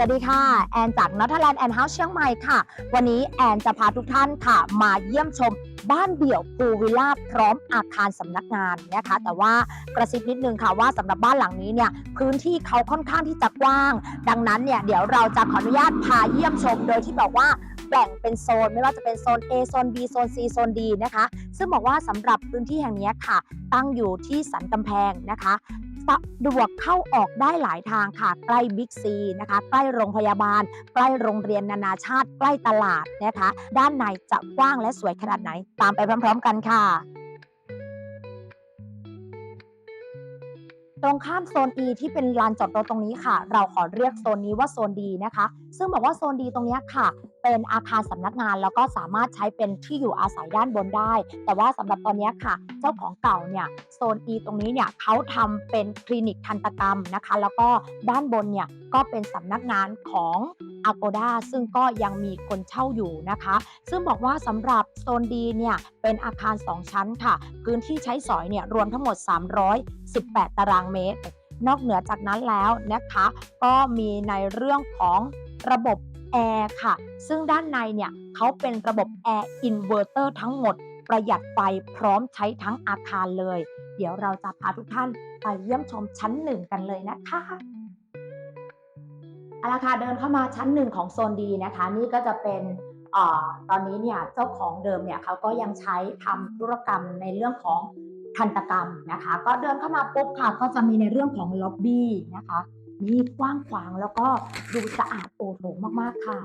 สวัสดีค่ะ แอนจากนัทแลนด์แอนเฮาส์เชียงใหม่ค่ะ วันนี้แอนจะพาทุกท่านค่ะ มาเยี่ยมชมบ้านเดี่ยวพูวิลล่าพร้อมอาคารสำนักงานนะคะ แต่ว่ากระซิบนิดนึงค่ะว่าสำหรับบ้านหลังนี้เนี่ยพื้นที่เขาค่อนข้างที่จะกว้าง ดังนั้นเนี่ยเดี๋ยวเราจะขออนุญาตพาเยี่ยมชม โดยที่บอกว่าแบ่งเป็นโซนไม่ว่าจะเป็นโซน A โซน B โซน C โซน D นะคะ ซึ่งบอกว่าสำหรับพื้นที่แห่งนี้ค่ะ ตั้งอยู่ที่สันกำแพงนะคะ ดวกเข้าออกได้หลายทางค่ะ ใกล้บิ๊กซีนะคะใกล้โรงพยาบาล ใกล้โรงเรียนนานาชาติ ใกล้ตลาดนะคะ ด้านในจะกว้างและสวยขนาดไหน ตามไปพร้อม ๆ กันค่ะตรงข้ามโซน E ที่เป็นลานจอดรถตรงนี้ค่ะ เราขอเรียกโซนนี้ว่าโซน D นะคะ ซึ่งบอกว่าโซน D ตรงนี้ค่ะ เป็นอาคารสำนักงาน แล้วก็สามารถใช้เป็นที่อยู่อาศัยด้านบนได้ แต่ว่าสำหรับตอนนี้ค่ะ เจ้าของเก่าเนี่ยโซน E ตรงนี้เนี่ยเขาทำเป็นคลินิกทันตกรรมนะคะ แล้วก็ด้านบนเนี่ยก็เป็นสำนักงานของ Agoda ซึ่งก็ยังมีคนเช่าอยู่นะคะ ซึ่งบอกว่าสำหรับโซน D เนี่ยเป็นอาคาร 2 ชั้นค่ะ พื้นที่ใช้สอยเนี่ยรวมทั้งหมด 318 ตารางเมตร นอกเหนือจากนั้นแล้วนะคะ ก็มีในเรื่องของระบบ แอร์ค่ะ ซึ่งด้านในเนี่ยเขาเป็นระบบแอร์อินเวอร์เตอร์ทั้งหมด ประหยัดไฟพร้อมใช้ทั้งอาคารเลย เดี๋ยวเราจะพาทุกท่านไปเยี่ยมชมชั้นหนึ่งกันเลยนะคะเอาละค่ะเดินเข้ามาชั้นหนึ่งของโซนดีนะคะ นี่ก็จะเป็นอตอนนี้เนี่ยเจ้าของเดิมเนี่ยเขาก็ยังใช้ทำธุรกรรมในเรื่องของทันตกรรมนะคะ ก็เดินเข้ามาปุ๊บค่ะก็จะมีในเรื่องของล็อบบี้นะคะ มีกว้างขวางแล้วก็ดูสะอาดโอโถงมาก ๆ ค่ะ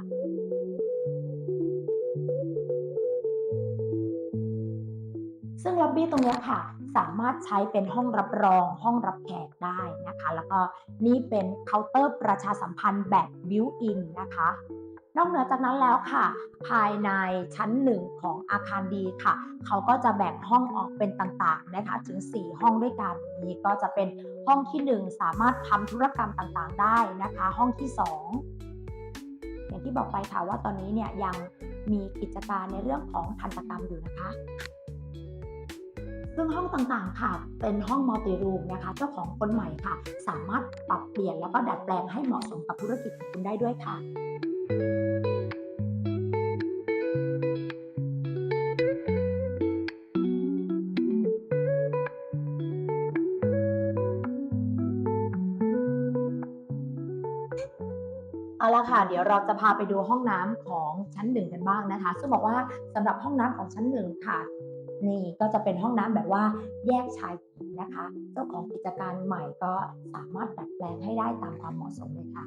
ซึ่งล็อบบี้ตรงนี้ค่ะ สามารถใช้เป็นห้องรับรองห้องรับแขกได้นะคะ แล้วก็นี่เป็นเคาน์เตอร์ประชาสัมพันธ์แบบบิวอินนะคะ นอกเหนือจากนั้นแล้วค่ะ ภายในชั้นหนึ่งของอาคารดีค่ะ เขาก็จะแบ่งห้องออกเป็นต่างๆนะคะถึง 4 ห้องด้วยกันนี่ก็จะเป็นห้องที่ 1 สามารถทำธุรกรรมต่างๆ ได้นะคะ ห้องที่ 2 อย่างที่บอกไปค่ะว่าตอนนี้เนี่ยยังมีกิจการในเรื่องของทันตกรรมอยู่นะคะซึ่งห้องต่างๆ ค่ะ เป็นห้องมัลติรูมนะคะ เจ้าของคนใหม่ค่ะ สามารถปรับเปลี่ยนแล้วก็ดัดแปลงให้เหมาะสมกับธุรกิจของคุณได้ด้วยค่ะ เอาละค่ะ เดี๋ยวเราจะพาไปดูห้องน้ำของชั้นหนึ่งกันบ้างนะคะ ซึ่งบอกว่าสำหรับห้องน้ำของชั้นหนึ่งค่ะ นี่ก็จะเป็นห้องน้ำแบบว่าแยกชายหญิงนะคะ เจ้าของกิจการใหม่ก็สามารถดัดแปลงให้ได้ตามความเหมาะสมเลยค่ะ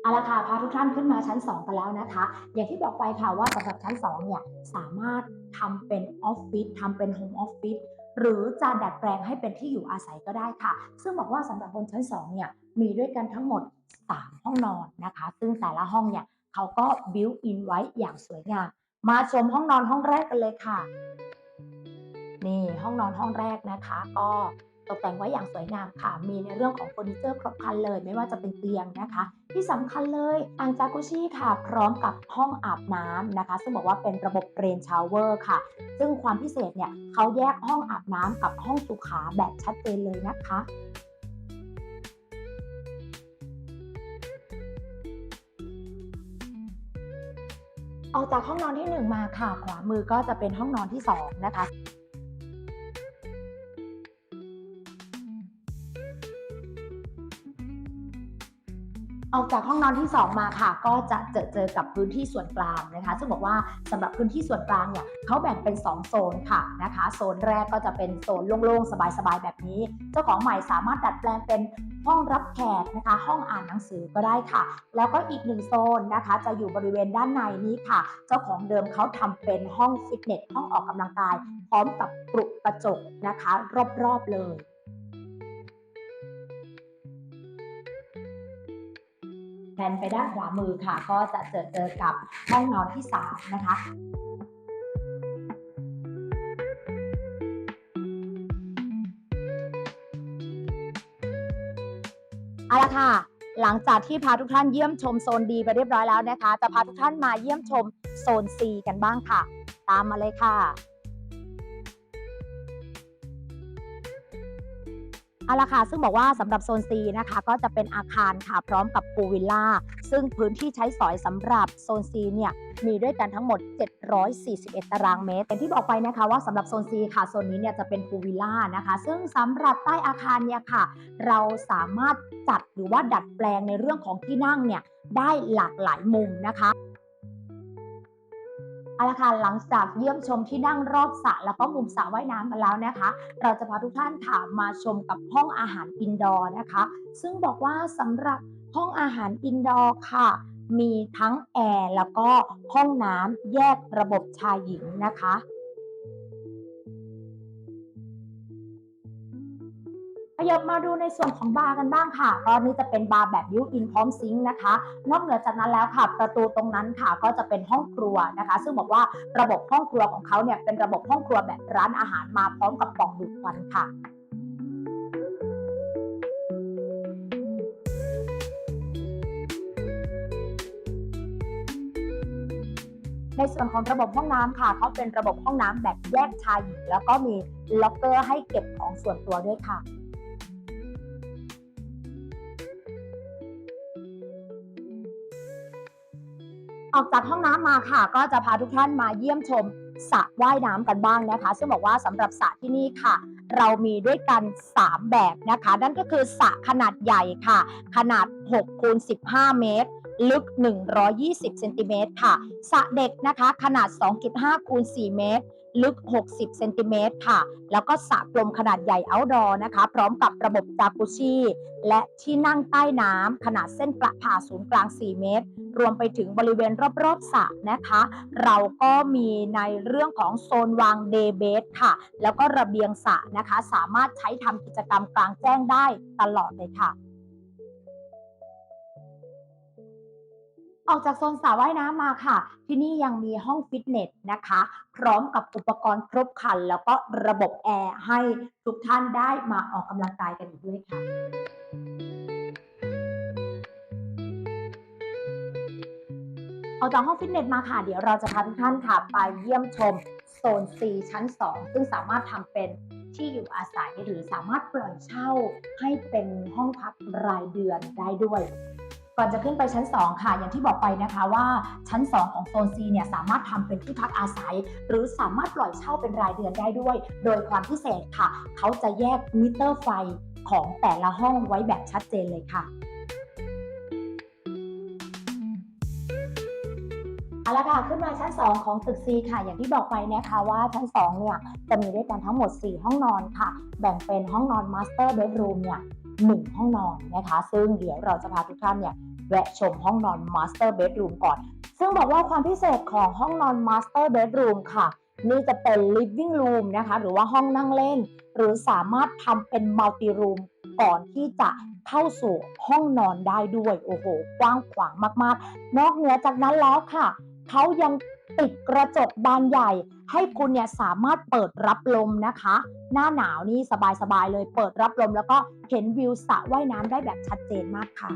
เอาละค่ะพาทุกท่านขึ้นมาชั้น 2 กันแล้วนะคะ อย่างที่บอกไปค่ะว่าสำหรับชั้น 2 เนี่ยสามารถทำเป็นออฟฟิศทำเป็นโฮมออฟฟิศ หรือจะดัดแปลงให้เป็นที่อยู่อาศัยก็ได้ค่ะ ซึ่งบอกว่าสำหรับบนชั้น2เนี่ยมีด้วยกันทั้งหมด 3 ห้องนอนนะคะ ซึ่งแต่ละห้องเนี่ยเขาก็บิวอินไว้อย่างสวยงาม มาชมห้องนอนห้องแรกกันเลยค่ะ นี่ห้องนอนห้องแรกนะคะ ก็ กแต่งไว้อย่างสวยงามค่ะ มีในเรื่องของเฟอร์นิเจอร์ครบครันเลย ไม่ว่าจะเป็นเตียงนะคะ ที่สำคัญเลยอ่างจากุชี่ค่ะ พร้อมกับห้องอาบน้ำนะคะ ซึ่งบอกว่าเป็นระบบเรนชาวเวอร์ค่ะ ซึ่งความพิเศษเนี่ยเขาแยกห้องอาบน้ำกับห้องสุขาแบบชัดเจนเลยนะคะออกจากห้องนอนที่ 1 มาค่ะ ขวามือก็จะเป็นห้องนอนที่ 2 นะคะ ออกจากห้องนอนที่ 2 มาค่ะ ก็จะเจอเจอกับพื้นที่ส่วนกลางนะคะ ซึ่งบอกว่าสำหรับพื้นที่ส่วนกลางเนี่ยเขาแบ่งเป็น 2 โซนค่ะนะคะ โซนแรกก็จะเป็นโซนโล่งๆ สบายๆ แบบนี้ เจ้าของใหม่สามารถดัดแปลงเป็นห้องรับแขกนะคะ ห้องอ่านหนังสือก็ได้ค่ะ แล้วก็อีกหนึ่งโซนนะคะ จะอยู่บริเวณด้านในนี้ค่ะ เจ้าของเดิมเขาทำเป็นห้องฟิตเนสห้องออกกำลังกาย พร้อมกับปลุกกระจกนะคะ รอบๆเลย นไปด้านขวามือค่ะ ก็จะเจอเจอกับห้องนอนที่3นะคะเอาละค่ะ หลังจากที่พาทุกท่านเยี่ยมชมโซนดีไปเรียบร้อยแล้วนะคะ จะพาทุกท่านมาเยี่ยมชมโซน C กันบ้างค่ะ ตามมาเลยค่ะ เอาละค่ะ ซึ่งบอกว่าสำหรับโซน C นะคะก็จะเป็นอาคารค่ะพร้อมกับพูวิลล่า ซึ่งพื้นที่ใช้สอยสำหรับโซน C เนี่ยมีด้วยกันทั้งหมด 741 ตารางเมตรอย่ที่บอกไปนะคะว่าสำหรับโซน C ค่ะ โซนนี้เนี่ยจะเป็นพูวิลล่านะคะ ซึ่งสำหรับใต้อาคารเนี่ยค่ะ เราสามารถจัดหรือว่าดัดแปลงในเรื่องของที่นั่งเนี่ยได้หลากหลายมุมนะคะ เอาละค่ะหลังจากเยี่ยมชมที่นั่งรอบสระแล้วก็มุมสระว่ายน้ำกันแล้วนะคะ เราจะพาทุกท่านถามมาชมกับห้องอาหารอินดอร์นะคะ ซึ่งบอกว่าสำหรับห้องอาหารอินดอร์ค่ะ มีทั้งแอร์แล้วก็ห้องน้ำแยกระบบชายหญิงนะคะ ยับมาดูในส่วนของบาร์กันบ้างค่ะก็นี่จะเป็นบาร์แบบบิวอินพร้อมซิงค์นะคะ นอกเหนือจากนั้นแล้วค่ะ ประตูตรงนั้นค่ะก็จะเป็นห้องครัวนะคะ ซึ่งบอกว่าระบบห้องครัวของเขาเนี่ยเป็นระบบห้องครัวแบบร้านอาหารมาพร้อมกับปล่องดูดควันค่ะในส่วนของระบบห้องน้ำค่ะเขาเป็นระบบห้องน้ำแบบแยกชายหญิงแล้วก็มีล็อกเกอร์ให้เก็บของส่วนตัวด้วยค่ะ ออกจากห้องน้ำมาค่ะ ก็จะพาทุกท่านมาเยี่ยมชมสระว่ายน้ำกันบ้างนะคะ ซึ่งบอกว่าสำหรับสระที่นี่ค่ะ เรามีด้วยกัน 3 แบบนะคะ นั่นก็คือสระขนาดใหญ่ค่ะ ขนาด6คูณ15 เมตร ลึก 120เซนติเมตรค่ะสระเด็กนะคะ ขนาด 2.5คูณ4เมตร ลึก 60 เซนติเมตรค่ะ แล้วก็สระกลมขนาดใหญ่ outdoor นะคะ พร้อมกับระบบจากุชิและที่นั่งใต้น้ำขนาดเส้นกระผ่าศูนย์กลาง 4 เมตร รวมไปถึงบริเวณรอบๆสระนะคะ เราก็มีในเรื่องของโซนวางเดย์เบสค่ะ แล้วก็ระเบียงสระนะคะ สามารถใช้ทำกิจกรรมกลางแจ้งได้ตลอดเลยค่ะ ออกจากโซนสระว่ายน้ำมาค่ะ ที่นี่ยังมีห้องฟิตเนสนะคะ พร้อมกับอุปกรณ์ครบครัน แล้วก็ระบบแอร์ให้ทุกท่านได้มาออกกำลังกายกันอีกด้วยค่ะออกจากห้องฟิตเนสมาค่ะ เดี๋ยวเราจะพาทุกท่านค่ะไปเยี่ยมชมโซน C ชั้น 2 ซึ่งสามารถทำเป็นที่อยู่อาศัยหรือสามารถปล่อยเช่าให้เป็นห้องพักรายเดือนได้ด้วย ก่อนจะขึ้นไปชั้น 2 ค่ะ อย่างที่บอกไปนะคะว่าชั้น 2 ของโซน C เนี่ยสามารถทำเป็นที่พักอาศัย หรือสามารถปล่อยเช่าเป็นรายเดือนได้ด้วย โดยความพิเศษค่ะ เขาจะแยกมิเตอร์ไฟของแต่ละห้องไว้แบบชัดเจนเลยค่ะเอาละค่ะขึ้นมาชั้น 2 ของตึก C ค่ะ อย่างที่บอกไปนะคะว่าชั้น 2 เนี่ยจะมีด้วยกันทั้งหมด 4 ห้องนอนค่ะ แบ่งเป็นห้องนอน Master Bedroom เนี่ย งห้องนอนนะคะ ซึ่งเดี๋ยวเราจะพาทุกท่านเนี่ยแวะชมห้องนอน Master Bedroom ก่อน ซึ่งบอกว่าความพิเศษของห้องนอน Master Bedroom ค่ะ นี่จะเป็น Living Room นะคะ หรือว่าห้องนั่งเล่น หรือสามารถทำเป็น Multi Room ก่อนที่จะเข้าสู่ห้องนอนได้ด้วย โอ้โห กว้างขวางมากๆ นอกเหนือจากนั้นแล้วค่ะ เขายัง ติดกระจกบานใหญ่ ให้คุณเนี่ยสามารถเปิดรับลมนะคะ หน้าหนาวนี่สบายๆเลยเปิดรับลม แล้วก็เห็นวิวสระว่ายน้ำได้แบบชัดเจนมากค่ะ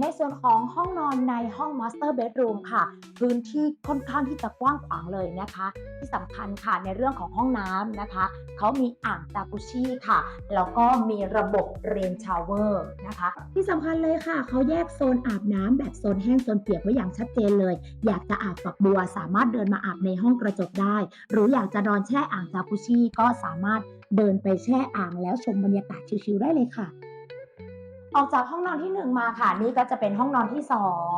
ในส่วนของห้องนอนในห้อง Master Bedroom ค่ะ พื้นที่ค่อนข้างที่จะกว้างขวางเลยนะคะ ที่สำคัญค่ะในเรื่องของห้องน้ำนะคะ เขามีอ่างจากุชิค่ะ แล้วก็มีระบบเรนชาวเวอร์นะคะ ที่สำคัญเลยค่ะ เขาแยกโซนอาบน้ำแบบโซนแห้งโซนเปียกไว้อย่างชัดเจนเลย อยากจะอาบฝักบัวสามารถเดินมาอาบในห้องกระจกได้ หรืออยากจะนอนแช่อ่างจากุชิก็สามารถเดินไปแช่อ่างแล้วชมบรรยากาศชิลๆได้เลยค่ะ ออกจากห้องนอนที่หนึ่งมาค่ะ นี่ก็จะเป็นห้องนอนที่สอ2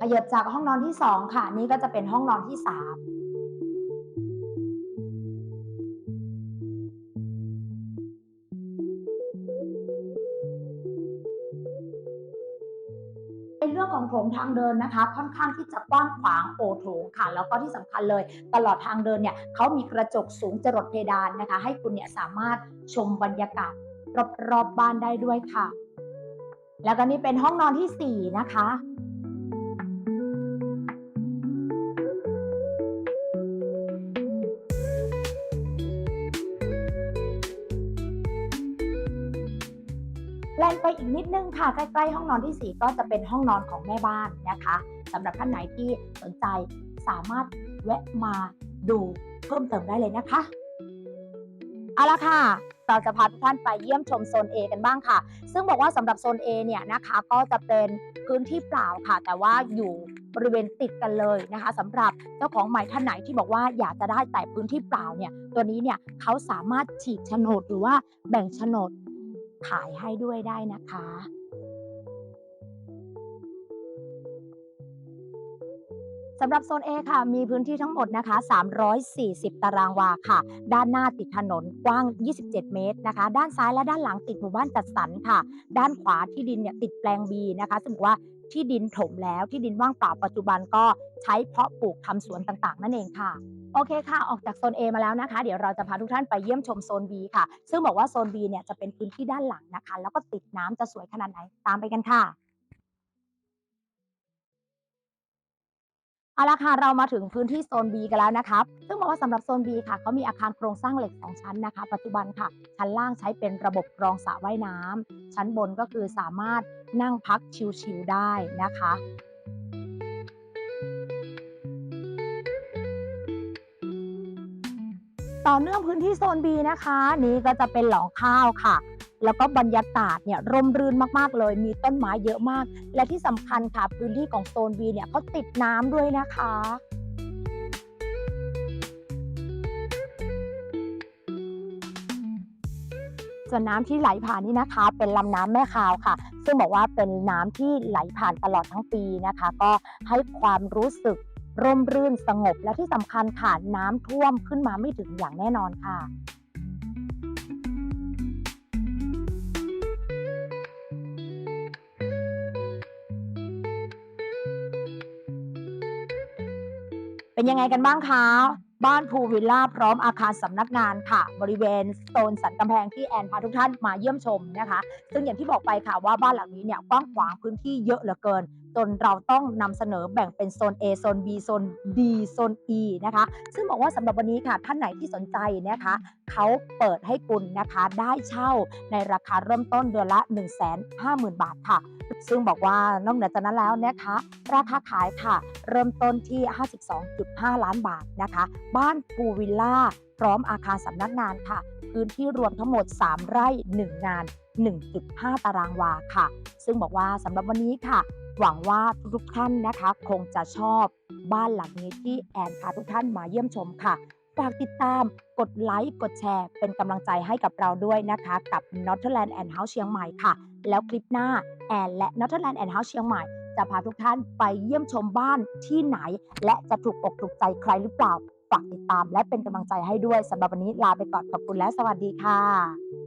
ขยับจากห้องนอนที่สองค่ะ นี่ก็จะเป็นห้องนอนที่สาม ของโถงทางเดินนะคะ ค่อนข้างที่จะกว้างขวางโอโถงค่ะ แล้วก็ที่สำคัญเลย ตลอดทางเดินเนี่ยเขามีกระจกสูงจรดเพดานนะคะ ให้คุณเนี่ยสามารถชมบรรยากาศรอบๆบบ้านได้ด้วยค่ะ แล้วก็นี่เป็นห้องนอนที่ 4 นะคะ แลนไปอีกนิดนึงค่ะ ใกล้ๆห้องนอนทีสี่ 4 ก็จะเป็นห้องนอนของแม่บ้านนะคะสำหรับท่านไหนที่สนใจสามารถแวะมาดูเพิ่มเติมได้เลยนะคะ เอาละค่ะเราจะพาทุกท่านไปเยี่ยมชมโซน A กันบ้างค่ะ ซึ่งบอกว่าสำหรับโซน A เนี่ยนะคะก็จะเป็นพื้นที่เปล่าค่ะ แต่ว่าอยู่บริเวณติดกันเลยนะคะสำหรับเจ้าของใหม่ท่านไหนที่บอกว่าอยากจะได้แต่พื้นที่เปล่าเนี่ยตัวนี้เนี่ยเขาสามารถฉีกโฉนดหรือว่าแบ่งโฉนด ขายให้ด้วยได้นะคะ สำหรับโซน A ค่ะ มีพื้นที่ทั้งหมดนะคะ 340 ตารางวาค่ะ ด้านหน้าติดถนนกว้าง 27 เมตรนะคะ ด้านซ้ายและด้านหลังติดหมู่บ้านจัดสรรค่ะ ด้านขวาที่ดินเนี่ยติดแปลง B นะคะซึ่งว่าที่ดินถมแล้วที่ดินว่างเปล่าปัจจุบันก็ใช้เพาะปลูกทำสวนต่างๆ นั่นเองค่ะ โอเคค่ะ ออกจากโซน A มาแล้วนะคะ เดี๋ยวเราจะพาทุกท่านไปเยี่ยมชมโซน B ค่ะ ซึ่งบอกว่าโซน B เนี่ยจะเป็นพื้นที่ด้านหลังนะคะ แล้วก็ติดน้ำจะสวยขนาดไหน ตามไปกันค่ะ เอาละค่ะ เรามาถึงพื้นที่โซน B กันแล้วนะครับซึ่งบอกว่าสำหรับโซน B ค่ะเขามีอาคารโครงสร้างเหล็ก 2 ชั้นนะคะ ปัจจุบันค่ะ ชั้นล่างใช้เป็นระบบกรองสระว่ายน้ำชั้นบนก็คือสามารถนั่งพักชิลๆได้นะคะ ต่อเนื่องพื้นที่โซน B นะคะ นี้ก็จะเป็นหลองข้าวค่ะ แล้วก็บรรยากาศเนี่ยร่มรื่นมากๆเลย มีต้นไม้เยอะมาก และที่สำคัญค่ะพื้นที่ของโซน B เนี่ยเขาติดน้ำด้วยนะคะส่วนน้ำที่ไหลผ่านนี่นะคะ เป็นลำน้ำแม่คาวค่ะ ซึ่งบอกว่าเป็นน้ำที่ไหลผ่านตลอดทั้งปีนะคะ ก็ให้ความรู้สึก ร่มรื่นสงบและที่สำคัญค่ะน้ำท่วมขึ้นมาไม่ถึงอย่างแน่นอนค่ะเป็นยังไงกันบ้างคะบ้านภูวิลล่าพร้อมอาคารสำนักงานค่ะ บริเวณโซนสันกำแพงที่แอนพาทุกท่านมาเยี่ยมชมนะคะ ซึ่งอย่างที่บอกไปค่ะว่าบ้านหลังนี้เนี่ยกว้างขวางพื้นที่เยอะเหลือเกิน จนเราต้องนำเสนอแบ่งเป็นโซน A โซน B โซน D โซน E นะคะ ซึ่งบอกว่าสำหรับวันนี้ค่ะท่านไหนที่สนใจนะคะเขาเปิดให้คุณนะคะได้เช่าในราคาเริ่มต้นเดือนละ 1 5 0 0 0 0 บาทค่ะ ซึ่งบอกว่านอกเหนือจากนั้นแล้วนะคะ ราคาขายค่ะ เริ่มต้นที่ 52.5 ล้านบาทนะคะ บ้านภูวิลล่า พร้อมอาคารสำนักงานค่ะ พื้นที่รวมทั้งหมด 3 ไร่ 1 งาน 1.5 ตารางวาค่ะ ซึ่งบอกว่าสำหรับวันนี้ค่ะ หวังว่าทุกท่านนะคะ คงจะชอบบ้านหลังนี้ที่แอนพาทุกท่านมาเยี่ยมชมค่ะฝากติดตามกดไลค์ กดแชร์ เป็นกำลังใจให้กับเราด้วยนะคะ กับ n o t h e r l a n d and House เชียงใหม่ค่ะ แล้วคลิปหน้าแอนและ n o t h e r l a n d and House เชียงใหม่ จะพาทุกท่านไปเยี่ยมชมบ้านที่ไหน และจะถูกอกถูกใจใครหรือเปล่า ฝากติดตามและเป็นกำลังใจให้ด้วยสำหรับวันนี้ลาไปก่อนขอบคุณและสวัสดีค่ะ